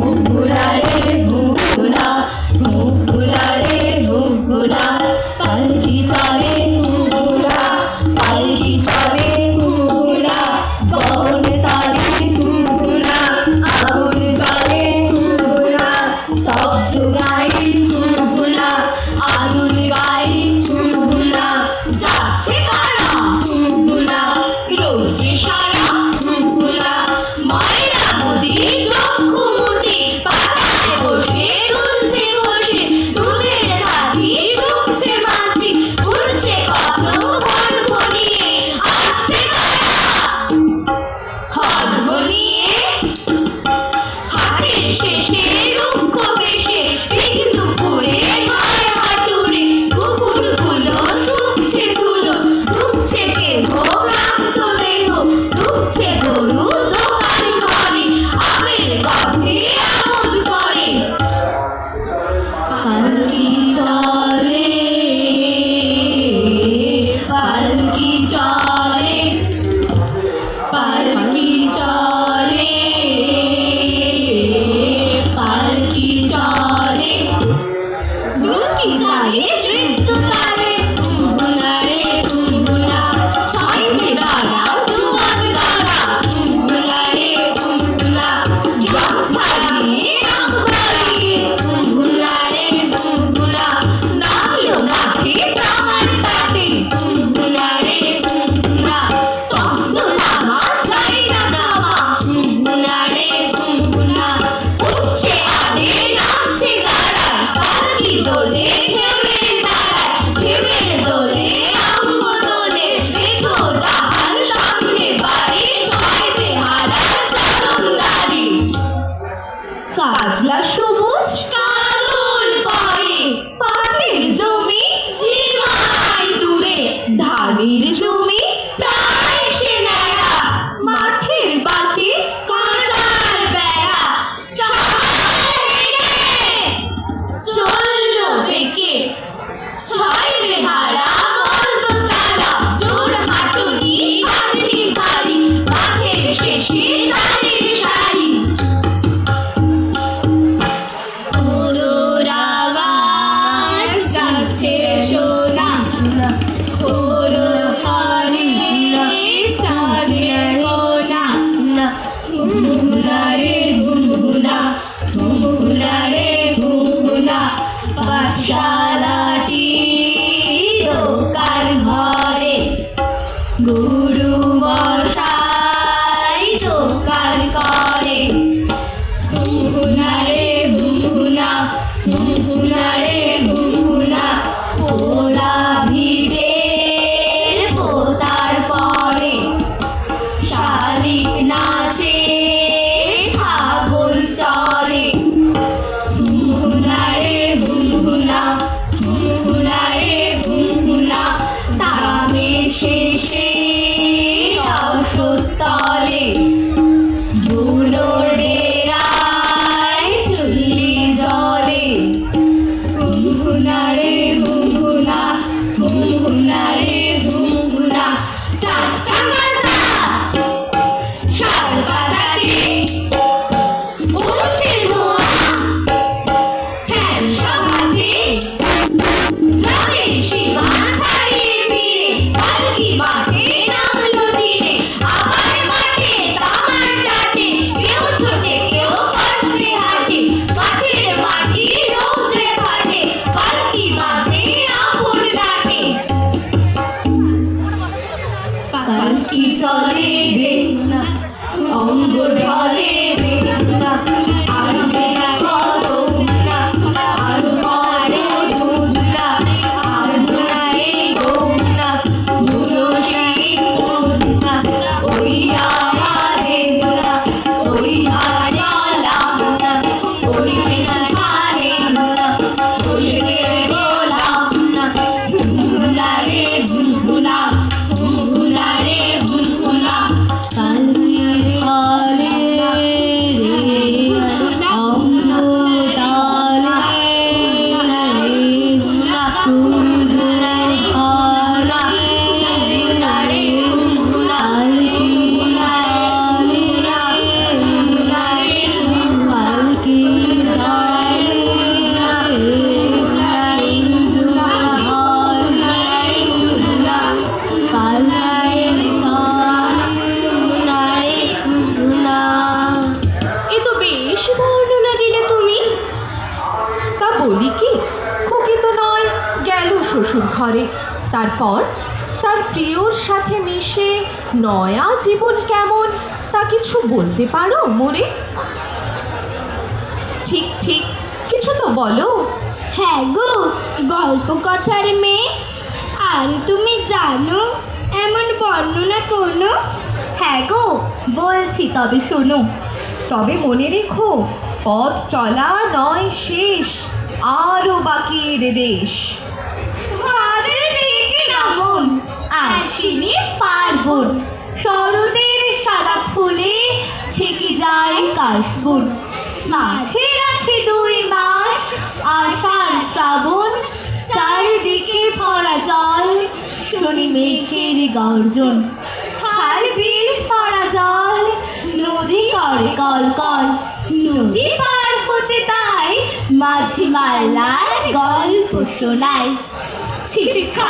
মুখগুলা রে নয়া। জীবন কেমন? তা কিছু বলতে পারো মোরে? ঠিক ঠিক। কিছু তো বলো। হ্যাঁ গো গল্প কথার মেয়ে। আর তুমি জানো এমন বর্ণনা কোনো? হ্যাঁ গো বলছি তবে শোনো। তবে মনে রেখো পথ চলা নয় শেষ আরও বাকি রে দেশ। আজ চিনি পার্বণ। শরদের সাদা ফুলে ঠেকে যায় কাশবন। মাঝে রাখে দুই মাস আষাঢ় শ্রাবণ। চারিদিকে ভরা জল, শনি মেঘের গর্জন। খাল বিল ভরা জল, নদী করে কল কল নদী পার হতে তাই মাঝি মাল্লার গল্প শোনায়। Bye.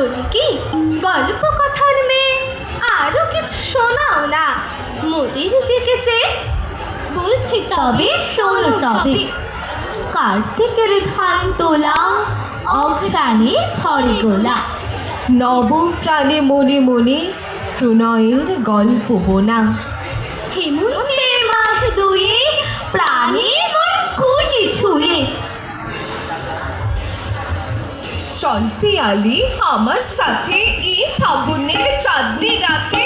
বলি কি গল্প কথার মেয়ে আরও কিছু শোনাও না। মোদির দিকে যে বলছি তবে শোনো তবে। কার্তিকের ধান তোলা অঘ্রাণে ভরে গোলা। নব প্রাণে মনে মনে প্রণয়ের গল্প বোনা হেমন্তে চল পিয়ালি আমার সাথে এই ফাগুনের চাঁদনি রাতে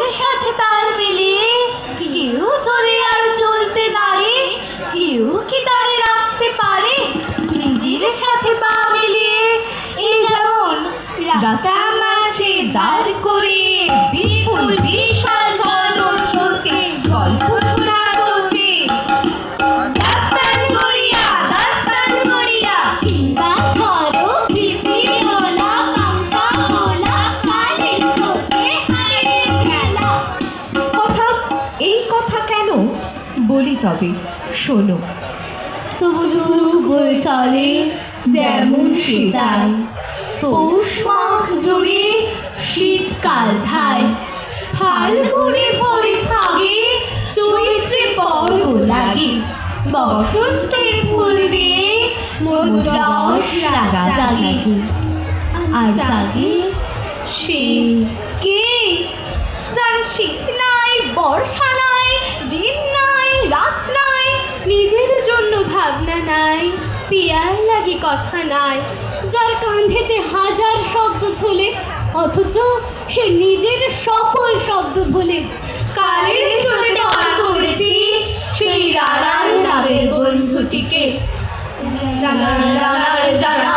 সময়ের সাথে তার মিলিয়ে কেউ যদি আর চলতে পারে, কেউ কি তারে রাখতে পারে? নিজের সাথে পা মিলিয়ে এই যেমন রাস্তা মাঝে দাঁড় করে ষোলো তবু চলে যেমন সে যায় পৌষ জুড়ে শীতকাল পরে ফাগে চৈত্রে পর্ব লাগে। বসন্তের ফুল দিয়ে জাগে। আর জাগে সে কে? যার শীত নাই, বর্ষা ভাবনা নাই, পিয়ার লাগে কথা নাই। যার কান্ধেতে হাজার শব্দ ছলে অথচ সে নিজের সকল শব্দ ভুলে। কালের সুরে ডাক করেছি সেই রাধার নামের বন্ধুটিকে। রাধার রাধার যারা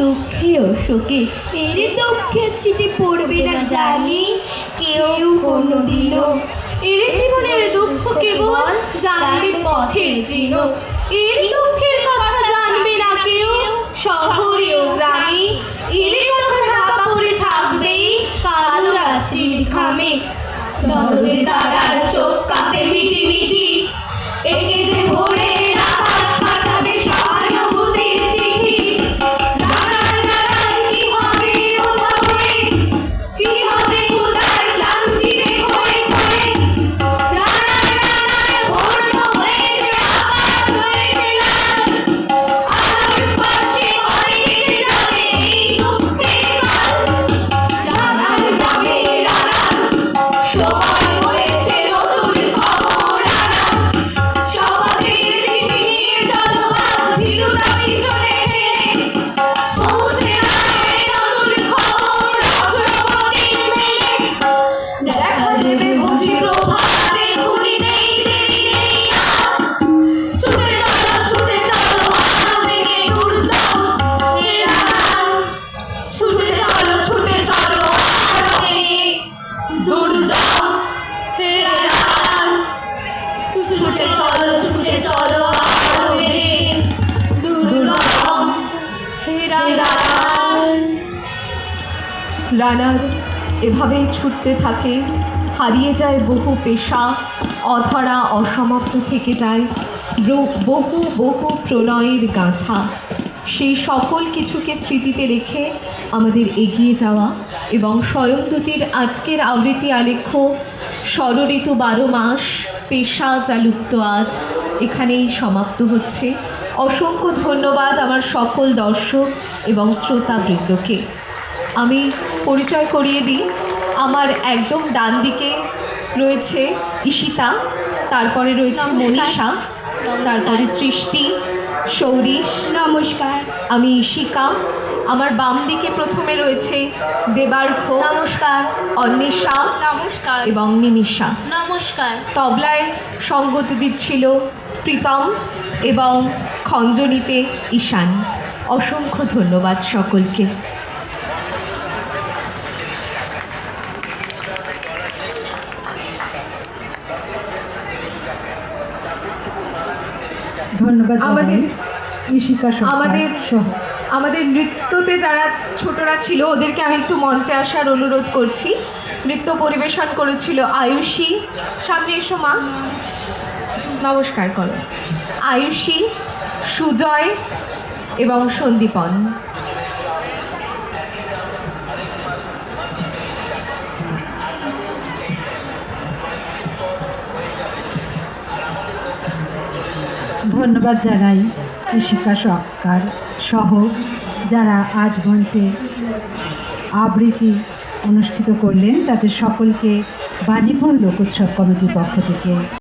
দুঃখে ও শোকে এর দুঃখের চিঠি পড়বে না জানি, কেউ কোনো দিল এর জীবনের দুঃখ কেবল জানবে পথের তৃণ। এর দুঃখের কথা জানবে না কেউ, শহরে ও গ্রামে। রানার এভাবেই ছুটতে থাকে, হারিয়ে যায় বহু পেশা, অধরা অসমাপ্ত থেকে যায় বহু বহু প্রণয়ের গাথা। সেই সকল কিছুকে স্মৃতিতে রেখে আমাদের এগিয়ে যাওয়া এবং স্বয়ংদূতির আজকের আবৃত্তি আলেখ্য ষড়ঋতু বারো মাস, পেশা যা লুপ্ত আজ, এখানেই সমাপ্ত হচ্ছে। অসংখ্য ধন্যবাদ আমার সকল দর্শক এবং শ্রোতাবৃন্দকে আমি পরিচয় করিয়ে দিই। আমার একদম ডান দিকে রয়েছে ঈশিতা তারপরে রয়েছে মনীষা তারপরে সৃষ্টি সৌরিশ নমস্কার। আমি ঈশিকা আমার বাম দিকে প্রথমে রয়েছে দেবার্ঘ নমস্কার। অন্বেষা নমস্কার। এবং নিমিষা। নমস্কার। তবলায় সঙ্গত দিচ্ছিল প্রীতম এবং খঞ্জনিতে ঈশান। অসংখ্য ধন্যবাদ সকলকে। ধন্যবাদ আমাদের- ঈশিকা আমাদের আমাদের নৃত্যতে যারা ছোটরা ছিল ওদেরকে আমি একটু মঞ্চে আসার অনুরোধ করছি। নৃত্য পরিবেশন করেছিল আয়ুষী। সামনে এসো মা। নমস্কার করো। আয়ুষী সুজয় এবং সন্দীপন। ধন্যবাদ জানাই কৃষিকা সরকার সহ যারা আজ মঞ্চে আবৃত্তি অনুষ্ঠিত করলেন, তাদের সকলকে বাণীপুর লোকোৎসব কমিটির পক্ষ থেকে।